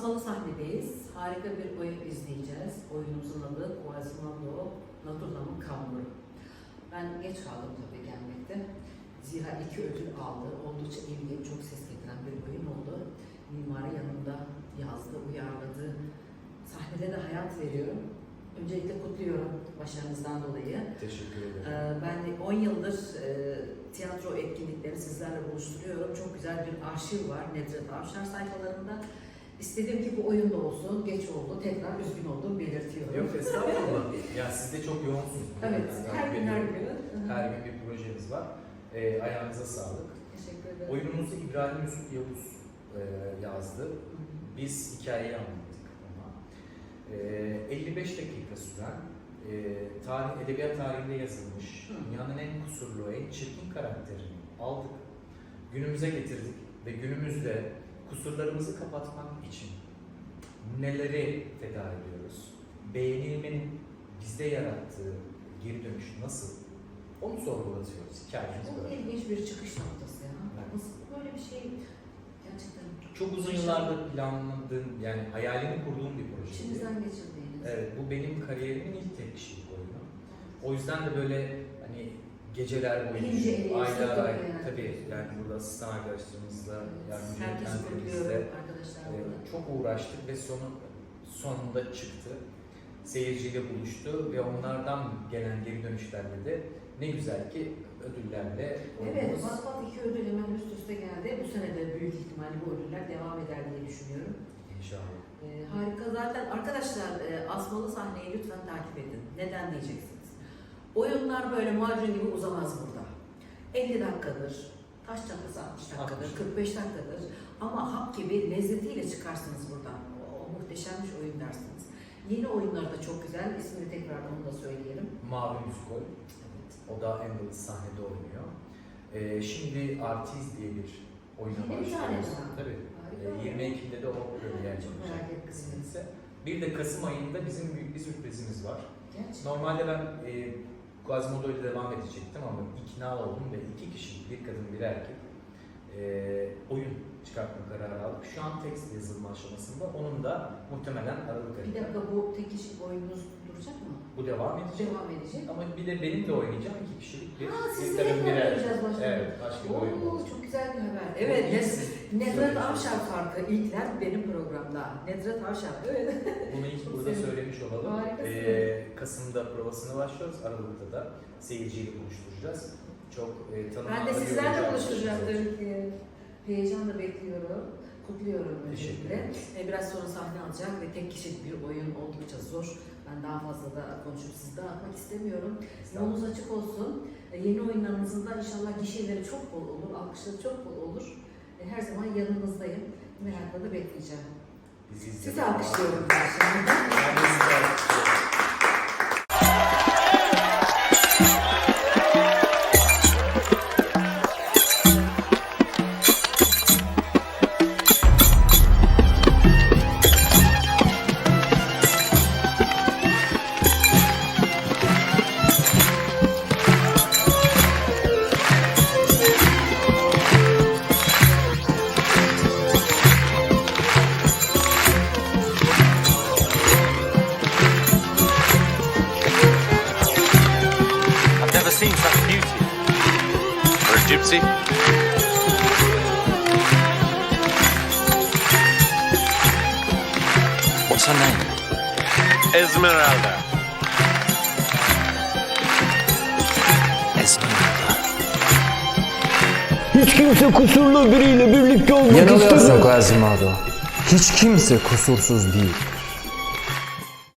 Asmalı sahnedeyiz. Harika bir oyun izleyeceğiz. Oyunumuzun adı Quasimodo Notre Kamburu. Ben geç kaldım tabii gelmekte. Zira iki ödül aldı. Oldukça ilgi, çok ses getiren bir oyun oldu. Mimarı yanında yazdı, uyarladı. Sahnede de hayat veriyorum. Öncelikle kutluyorum başarınızdan dolayı. Teşekkür ederim. Ee, Ben de 10 yıldır e, tiyatro etkinlikleri sizlerle buluşturuyorum. Çok güzel bir arşiv var Nedret Avşar sayfalarında. İstedim ki bu oyun da olsun. Geç oldu. Tekrar üzgün oldum belirtiyorum. Yok estağfurullah. ya siz de çok yoğunsunuz. Evet, Ben her gün her gün. Her gün bir projeniz var. Ee, ayağınıza sağlık. Teşekkür ederim. Oyunumuzu İbrahim Yusuf Yavuz e, yazdı. Biz hikayeyi anlattık ona. Ee, 55 dakika süren, e, tarih, edebiyat tarihinde yazılmış, dünyanın en kusurlu, en çirkin karakterini aldık. Günümüze getirdik ve günümüzde kusurlarımızı kapatmak için neleri feda ediyoruz? Beğenilmenin bizde yarattığı geri dönüş nasıl? Onu sorgulatıyoruz. Hikayemiz Çok böyle. ilginç bir çıkış noktası ya. Evet. Nasıl böyle bir şey gerçekten Çok uzun yıllardır planladığım, yani hayalini kurduğum bir proje. içinizden geçirdiğiniz. Evet, bu benim kariyerimin ilk tek kişilik oyunu. O yüzden de böyle hani geceler boyunca, aylar sıkı ay, yani. tabii yani burada asistan arkadaşlarımızla, yardımcı arkadaşlar. e, çok uğraştık ve sonu sonunda çıktı. Seyirciyle buluştu ve onlardan gelen geri dönüşlerle de ne güzel ki ödüllerle Evet, Bat Bat iki ödül hemen üst üste geldi. Bu sene de büyük ihtimalle bu ödüller devam eder diye düşünüyorum. inşallah. Ee, harika zaten. Arkadaşlar e, asmalı sahneyi lütfen takip edin. Neden diyeceksiniz? Oyunlar böyle macun gibi uzamaz burada. 50 dakikadır, taş çatlası 60 dakikadır, 60. 45 dakikadır. Ama hap gibi lezzetiyle çıkarsınız buradan. O, o muhteşem bir oyun dersiniz. Yeni oyunları da çok güzel. İsmini tekrar onu da söyleyelim. Mavi Müzikol. Evet. O da Amber'ın sahnede oynuyor. Ee, şimdi Artiz diye bir oyuna Yeni bir tane başlıyoruz. daha. Tabii. Harika. Ee, 20 Ekim'de de o bölüm Çok merak ettim. kısmetse. Bir de Kasım ayında bizim büyük bir sürprizimiz var. Gerçekten. Normalde ben e, Quasimodo ile devam edecektim ama ikna oldum ve iki kişi, bir kadın bir erkek e, oyun çıkartma kararı aldık. Şu an tekst yazılma aşamasında. Onun da muhtemelen Aralık Bir ayında. dakika bu tek kişi oyununuz duracak mı? Bu devam edecek. Devam edecek. Ama bir de benim de oynayacağım iki kişilik bir, Ha, bir kadın bir erkek. Evet, başka bir oyun Oo, çok güzel bir haber. Evet, siz Nedret. Avşar farkı ilkler benim programda. Nedret Avşar, evet. Bunu ilk burada söylemiş olalım. Harikasın. Ee, Kasım'da provasına başlıyoruz. Aralık'ta da seyirciyle buluşturacağız. Çok e, tanınan Ben de sizlerle buluşturacağım tabii ki. Heyecanla bekliyorum. Kutluyorum öncelikle. ederiz. E, Biraz sonra sahne alacak ve tek kişilik bir oyun oldukça zor. Ben daha fazla da konuşup sizi dağıtmak istemiyorum. Yolunuz açık olsun. E, Yeni oyunlarınızın da inşallah gişeleri çok bol olur, alkışları çok bol olur. E, Her zaman yanınızdayım. Merakla da bekleyeceğim. Bizi Sizi alkışlıyorum ben seen such beauty. For a gypsy. What's her name? Esmeralda. Esmeralda. Hiç kimse kusurlu biriyle birlikte olmak Yanılıyorsun istemiyor. Quasimodo. Hiç kimse kusursuz değil.